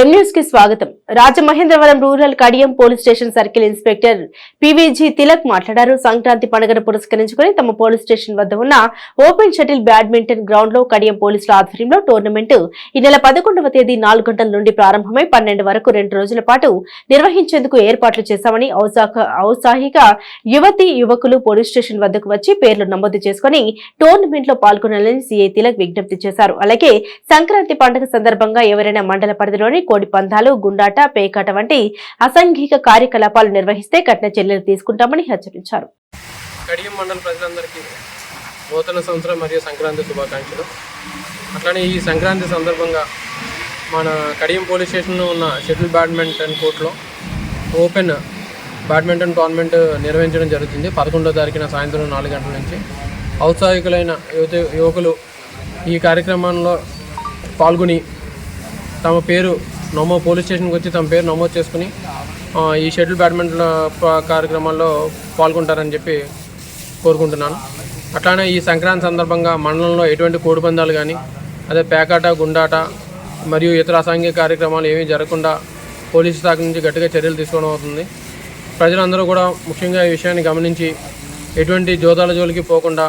ఎం కి స్వాగతం. Rajamahendravaram rural Kadiyam police station circle inspector P V G Tilak మాట్లాడారు. సంక్రాంతి పండుగను పురస్కరించుకుని తమ పోలీస్ స్టేషన్ వద్ద ఉన్న ఓపెన్ షటిల్ బ్యాడ్మింటన్ గ్రౌండ్లో కడియం పోలీసుల ఆధ్వర్యంలో టోర్నమెంట్ ఈ నెల పదకొండవ తేదీ నాలుగు గంటల నుండి ప్రారంభమై పన్నెండు వరకు రెండు రోజుల పాటు నిర్వహించేందుకు ఏర్పాట్లు చేశామని ఔత్సాహిక యువతి యువకులు పోలీస్ స్టేషన్ వద్దకు వచ్చి పేర్లు నమోదు చేసుకుని టోర్నమెంట్లో పాల్గొనాలని సీఐ తిలక్ విజ్ఞప్తి చేశారు. అలాగే సంక్రాంతి పండుగ సందర్భంగా ఎవరైనా మండల పరిధిలోని కోడి పందాలు గుండాట పేకాట వంటి అసాంఘిక కార్యకలాపాలు నిర్వహిస్తే కఠిన చర్యలు తీసుకుంటామని హెచ్చరించారు. కడియం మండల ప్రజలందరికీ నూతన సంవత్సరం మరియు సంక్రాంతి శుభాకాంక్షలు. అట్లానే ఈ సంక్రాంతి సందర్భంగా మన కడియం పోలీస్ స్టేషన్లో ఉన్న షటిల్ బ్యాడ్మింటన్ కోర్టులో ఓపెన్ బ్యాడ్మింటన్ టోర్నమెంట్ నిర్వహించడం జరుగుతుంది. పదకొండో తారీఖున సాయంత్రం నాలుగు గంటల నుంచి ఔత్సాహికులైన యువత యువకులు ఈ కార్యక్రమంలో పాల్గొని తమ పేరు నమో పోలీస్ స్టేషన్కి వచ్చి తమ పేరు నమోదు చేసుకుని ఈ షటిల్ బ్యాడ్మింటన్ కార్యక్రమాల్లో పాల్గొంటారని చెప్పి కోరుకుంటున్నాను. అట్లానే ఈ సంక్రాంతి సందర్భంగా మండలంలో ఎటువంటి కోడిపందాలు కానీ అదే పేకాట గుండాట మరియు ఇతర అసాంఘిక కార్యక్రమాలు ఏమీ జరగకుండా పోలీసు శాఖ నుంచి గట్టిగా చర్యలు తీసుకోవడం అవుతుంది. ప్రజలందరూ కూడా ముఖ్యంగా ఈ విషయాన్ని గమనించి ఎటువంటి జోదాల జోలికి పోకుండా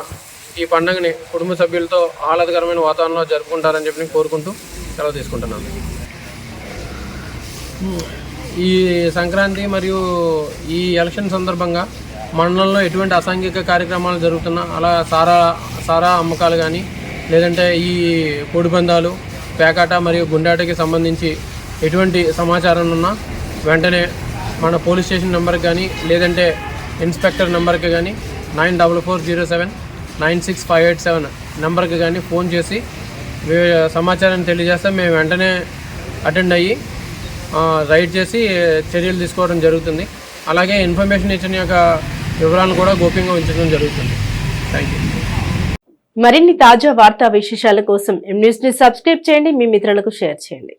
ఈ పండుగని కుటుంబ సభ్యులతో ఆహ్లాదకరమైన వాతావరణంలో జరుపుకుంటారని చెప్పి కోరుకుంటూ సెలవు తీసుకుంటున్నాను. ఈ సంక్రాంతి మరియు ఈ ఎలక్షన్ సందర్భంగా మండలంలో ఎటువంటి అసాంఘిక కార్యక్రమాలు జరుగుతున్నా అలా సారా సారా అమ్మకాలు కానీ లేదంటే ఈ కోడిపందాలు పేకాట మరియు గుండాటకి సంబంధించి ఎటువంటి సమాచారం ఉన్నా వెంటనే మన పోలీస్ స్టేషన్ నెంబర్కి కానీ లేదంటే ఇన్స్పెక్టర్ నెంబర్కి కానీ nine double four zero seven nine six five eight seven నెంబర్కి కానీ ఫోన్ చేసి సమాచారాన్ని తెలియజేస్తే మేము వెంటనే అటెండ్ అయ్యి రైడ్ చేసి చర్యలు తీసుకోవడం జరుగుతుంది. అలాగే ఇన్ఫర్మేషన్ ఇచ్చిన యొక్క వివరాలను కూడా గోప్యంగా ఉంచడం జరుగుతుంది. థ్యాంక్ యూ మరిన్ని తాజా వార్తా విశేషాల కోసం ఎం న్యూస్ని సబ్స్క్రైబ్ చేయండి. మీ మిత్రులకు షేర్ చేయండి.